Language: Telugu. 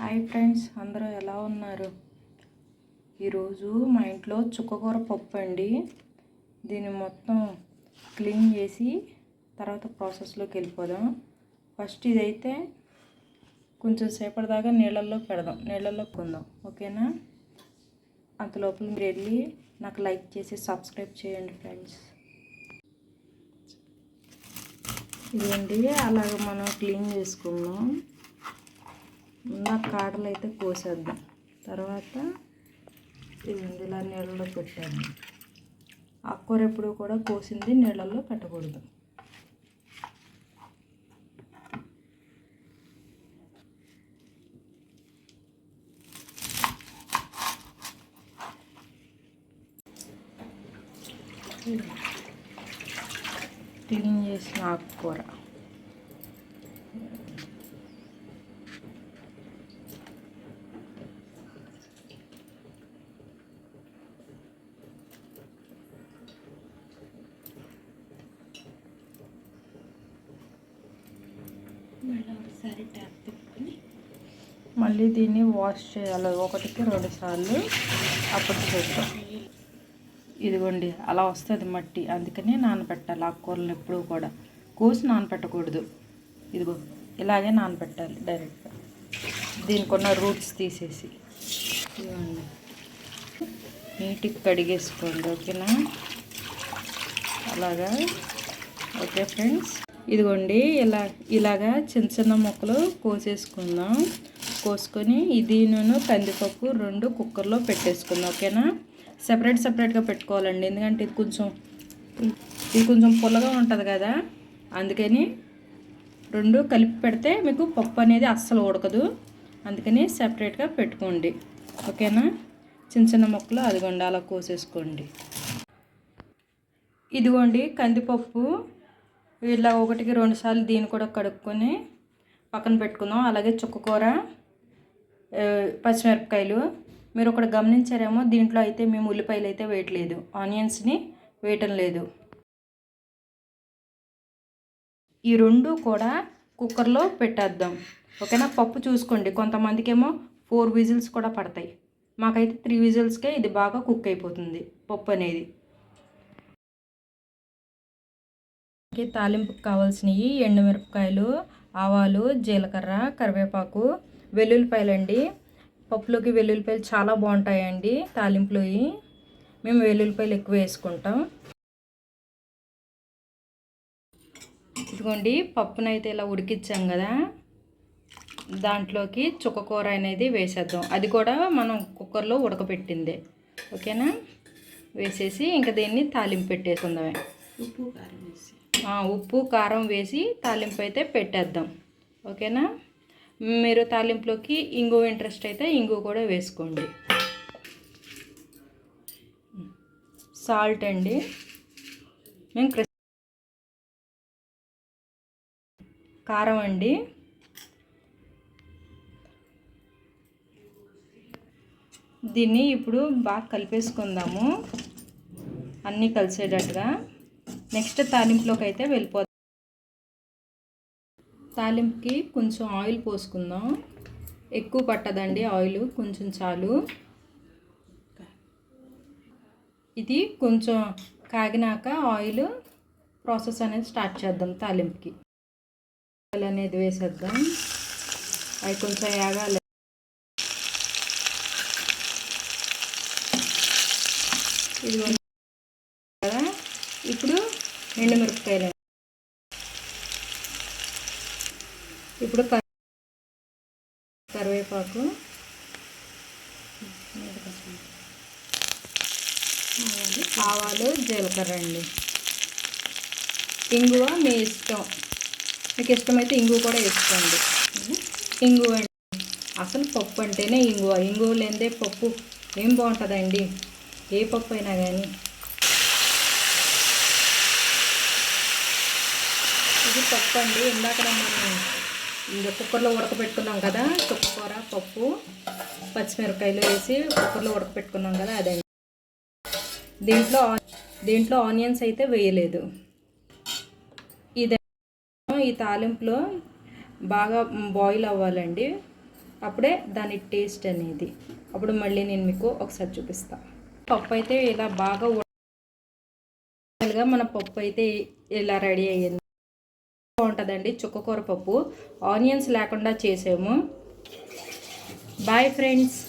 హాయ్ ఫ్రెండ్స్ అందరూ ఎలా ఉన్నారు? ఈరోజు మా ఇంట్లో చుక్కకూర పప్పు అండి. దీన్ని మొత్తం క్లీన్ చేసి తర్వాత ప్రాసెస్లోకి వెళ్ళిపోదాం. ఫస్ట్ ఇదైతే కొంచెం సేపటి దాకా నీళ్ళల్లో పెడదాం. నీళ్ళల్లో కొందాం. ఓకేనా? అంత లోపల మీరు వెళ్ళి నాకు లైక్ చేసి సబ్స్క్రైబ్ చేయండి ఫ్రెండ్స్. ఇదేంటి? అలాగ మనం క్లీన్ చేసుకుందాం. కాడలు అయితే కోసేద్దాం. తర్వాత ఇది ఇలా నీళ్ళలో పెట్టాను ఆకుకూర ఎప్పుడు కూడా కోసింది నీళ్ళల్లో పెట్టకూడదు. క్లీన్ చేసిన ఆకుకూర. మళ్ళీ దీన్ని వాష్ చేయాలి. ఒకటికి రెండు సార్లు అప్పుడు చేద్దాం. ఇదిగోండి అలా వస్తుంది మట్టి. అందుకనే నానబెట్టాలి ఆకుకూరలు ఎప్పుడూ కూడా. కోసి నానబెట్టకూడదు ఇదిగో ఇలాగే నానబెట్టాలి డైరెక్ట్గా దీనికి ఉన్న రూట్స్ తీసేసి. ఇదిగోండి. నీటికి కడిగేసుకోండి ఓకేనా? అలాగా? Okay friends. ఇదిగోండి ఇలా ఇలాగా చిన్న చిన్న ముక్కలు కోసేసుకుందాం. కోసుకొని ఇది నేను కందిపప్పు రెండు కుక్కర్లో పెట్టేసుకుందాం ఓకేనా? సపరేట్ సపరేట్గా పెట్టుకోవాలండి. ఎందుకంటే ఇది కొంచెం ఇది కొంచెం పుల్లగా ఉంటుంది కదా. అందుకని రెండు కలిపి పెడితే మీకు పప్పు అనేది అస్సలు ఉడకదు. అందుకని సపరేట్గా పెట్టుకోండి ఓకేనా? చిన్న చిన్న ముక్కలు అదిగోండి అలా కోసేసుకోండి. ఇదిగోండి కందిపప్పు ఇలా ఒకటికి రెండు సార్లు దీన్ని కూడా కడుక్కొని పక్కన పెట్టుకుందాం. అలాగే చుక్కకూర పచ్చిమిరపకాయలు. మీరు ఒకటి గమనించారేమో దీంట్లో అయితే మేము ఉల్లిపాయలు అయితే వేయట్లేదు. ఆనియన్స్ని వేయటం లేదు. ఈ రెండు కూడా కుక్కర్లో పెట్టేద్దాం. ఓకేనా? పప్పు చూసుకోండి. కొంతమందికి ఏమో ఫోర్ విజిల్స్ కూడా పడతాయి. మాకైతే త్రీ విజిల్స్కే ఇది బాగా కుక్ అయిపోతుంది పప్పు అనేది. తాలింపుకి కావాల్సినవి ఎండుమిరపకాయలు ఆవాలు జీలకర్ర కరివేపాకు వెల్లుల్లిపాయలు అండి పప్పులోకి వెల్లుల్లిపాయలు చాలా బాగుంటాయండి తాలింపులోవి మేము వెల్లుల్లిపాయలు ఎక్కువ వేసుకుంటాం. ఇదిగోండి పప్పునైతే ఇలా ఉడికిచ్చాం కదా. దాంట్లోకి చుక్కకూర అనేది వేసేద్దాం. అది కూడా మనం కుక్కర్లో ఉడకపెట్టింది. ఓకేనా? వేసేసి ఇంకా దీన్ని తాలింపు పెట్టేసుకుందామే. ఉప్పు కారం వేసి. ఉప్పు కారం వేసి తాలింపు అయితే పెట్టేద్దాం. ఓకేనా? మీరు తాలింపులోకి ఇంగు ఇంట్రెస్ట్ అయితే ఇంగు కూడా వేసుకోండి. సాల్ట్ అండి. మేము కారం అండి. దీన్ని ఇప్పుడు బాగా కలిపేసుకుందాము. అన్నీ కలిసేటట్టుగా. నెక్స్ట్ తాలింపులోకి అయితే వెళ్ళిపోతాం తాలింపుకి కొంచెం ఆయిల్ పోసుకుందాం. ఎక్కువ పట్టదండి ఆయిల్ కొంచెం చాలు. ఇది కొంచెం కాగినాక ఆయిల్ ప్రాసెస్ అనేది స్టార్ట్ చేద్దాం తాలింపుకి. ఆయిల్ అనేది వేసేద్దాం. అవి కొంచెం ఏగాలి ఇది కదా ఇప్పుడు ఎండుమిరపకాయలు. ఇప్పుడు కరివేపాకు ఆవాలు జీలకర్ర అండి. ఇంగువ మీ ఇష్టం. మీకు ఇష్టమైతే ఇంగువ కూడా వేసుకోండి. ఇంగువ అండి. అసలు పప్పు అంటేనే ఇంగువ. ఇంగువ లేదే పప్పు ఏం బాగుంటుందండి? ఏ పప్పు అయినా కానీ ఇది పప్పు అండి. ఇందాక మనం కుక్కర్లో ఉడకపెట్టుకున్నాం కదా చుక్కకూర పప్పు పచ్చిమిరపకాయలు వేసి కుక్కర్లో ఉడకపెట్టుకున్నాం కదా అదే. దీంట్లో దీంట్లో ఆనియన్స్ అయితే వేయలేదు. ఇది ఈ తాలింపులో బాగా బాయిల్ అవ్వాలండి. అప్పుడే దాని టేస్ట్ అనేది. అప్పుడు మళ్ళీ నేను మీకు ఒకసారి చూపిస్తాను పప్పు అయితే ఇలా బాగా మన పప్పు అయితే ఇలా రెడీ అయ్యింది. బాగుంటుందండి. చుక్కకూర పప్పు. ఆనియన్స్ లేకుండా చేసాము. Bye friends